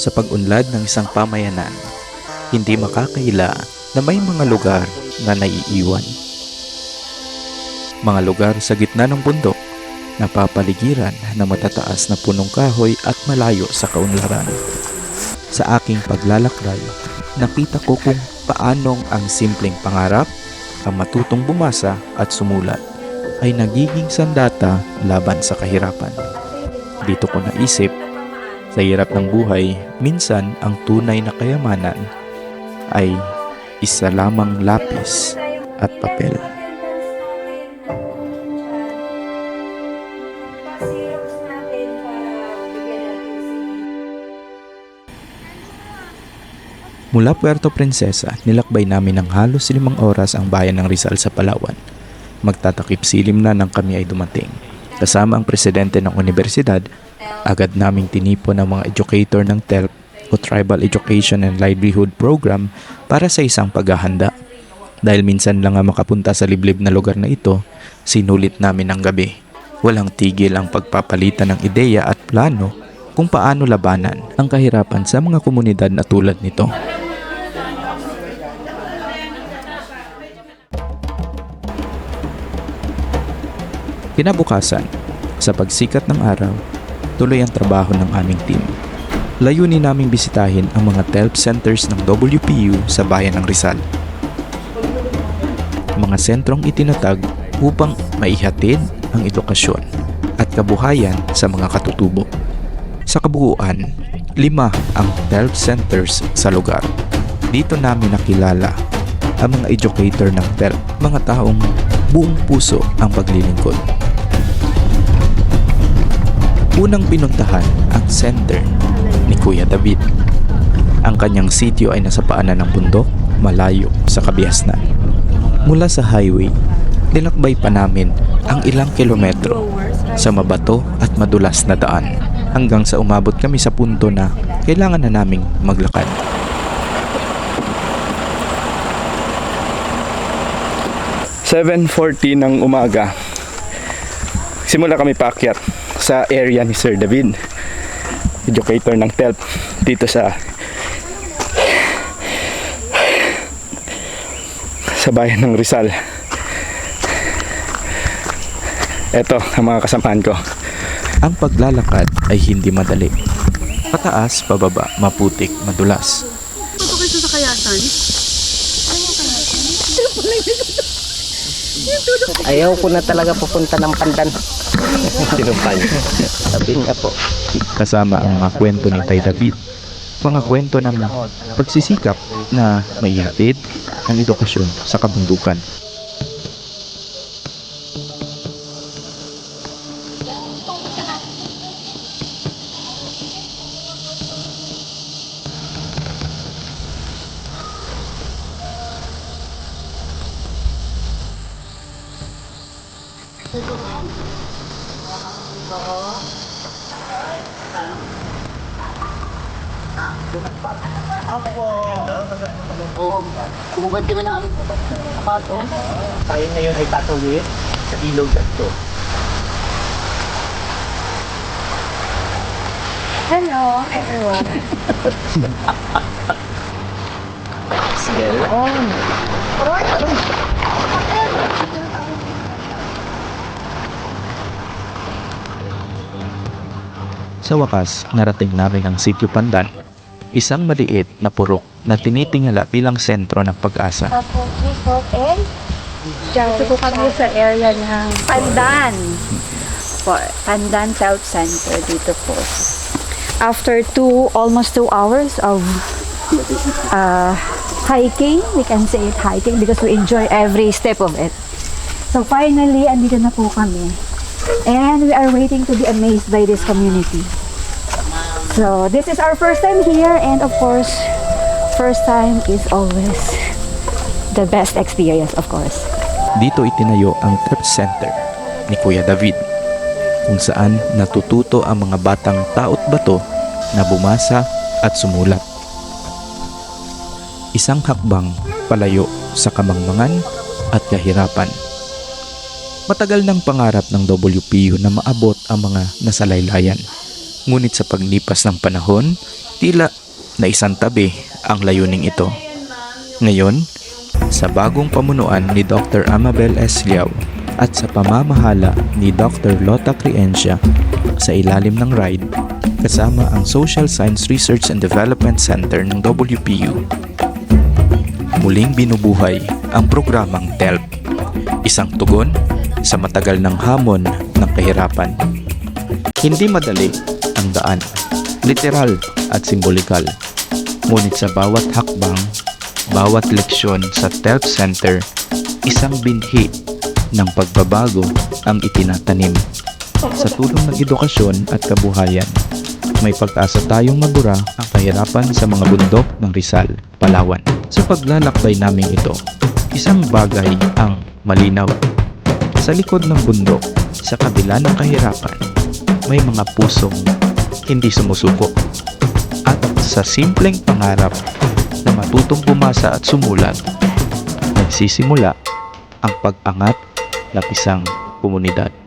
sa pag-unlad ng isang pamayanan, hindi makakaila na may mga lugar na naiiwan. Mga lugar sa gitna ng bundok na papaligiran ng matataas na punong kahoy at malayo sa kaunlaran. Sa aking paglalakbay, nakita ko kung paanong ang simpleng pangarap, ang matutong bumasa at sumulat ay nagiging sandata laban sa kahirapan. Dito ko naisip, sa hirap ng buhay, minsan ang tunay na kayamanan ay isa lamang lapis at papel. Mula Puerto Princesa, nilakbay namin ng halos limang oras ang bayan ng Rizal sa Palawan. Magtatakip silim na nang kami ay dumating. Kasama ang presidente ng universidad, agad naming tinipon ng mga educator ng TELP o Tribal Education and Livelihood Program para sa isang paghahanda. Dahil minsan lang nga makapunta sa liblib na lugar na ito, sinulit namin ang gabi. Walang tigil ang pagpapalitan ng ideya at plano kung paano labanan ang kahirapan sa mga komunidad na tulad nito. Kinabukasan, sa pagsikat ng araw, tuloy ang trabaho ng aming team. Layunin naming bisitahin ang mga TELP centers ng WPU sa bayan ng Rizal. Mga sentrong itinatag upang maihatid ang edukasyon at kabuhayan sa mga katutubo. Sa kabuuan, lima ang TELP centers sa lugar. Dito namin nakilala ang mga educator ng TELP, mga taong buong puso ang paglilingkod. Unang pinuntahan ang center ni Kuya David. Ang kanyang sitio ay nasa paanan ng bundok, malayo sa kabihasnan. Mula sa highway, linakbay pa namin ang ilang kilometro sa mabato at madulas na daan hanggang sa umabot kami sa punto na kailangan na naming maglakad. Seven ng umaga. Simula kami paakyat sa area ni Sir David, educator ng TELP dito sa sa bayan ng Rizal. Ito ang mga kasamahan ko. Ang paglalakad ay hindi madali. Pataas, pababa, maputik, madulas. Ito kayo sa kayasan? Ayaw ko na talaga pupunta ng pandan. Sinumpan. Sabi niya po. Kasama ang mga kwento ni Tay David. Mga kwento ng pagsisikap na maihatid ang edukasyon sa kabundukan. Kumugad kami ng apato. Tayo ngayon ay tatuloy sa ilog at to. Hello, everyone. Sa wakas, narating namin ang Sitio Pandan, isang maliit na purok na tinitingala bilang sentro ng pag-asa. Tapos, Bishop and Dito po kami sa area ng Pandan. Po, Pandan Health Center dito po. After two, almost two hours of uh, hiking, we can say it hiking because we enjoy every step of it. So finally, andito na po kami. And we are waiting to be amazed by this community. So this is our first time here and of course, first time is always the best experience of course. Dito itinayo ang Trip Center ni Kuya David kung saan natututo ang mga batang taot bato na bumasa at sumulat. Isang hakbang palayo sa kamangmangan at kahirapan. Matagal ng pangarap ng WPU na maabot ang mga nasalaylayan. Ngunit sa paglipas ng panahon, Tila na isang tabi ang layuning ito. Ngayon, sa bagong pamunuan ni Dr. Amabel S. Liao at sa pamamahala ni Dr. Lota Criencia sa ilalim ng RIDE kasama ang Social Science Research and Development Center ng WPU. Muling binubuhay ang programang TELP, isang tugon sa matagal ng hamon ng kahirapan. Hindi madali ang daan, literal at simbolikal. Ngunit sa bawat hakbang, bawat leksyon sa TELP Center, isang binhi ng pagbabago ang itinatanim. Sa tulong ng edukasyon at kabuhayan, may pag-asa tayong mabura ang kahirapan sa mga bundok ng Rizal, Palawan. Sa paglalakbay naming ito, isang bagay ang malinaw. Sa likod ng bundok, sa kabila ng kahirapan, may mga pusong hindi sumusuko. At sa simpleng pangarap na matutong bumasa at sumulat, nagsisimula ang pag-angat ng isang komunidad.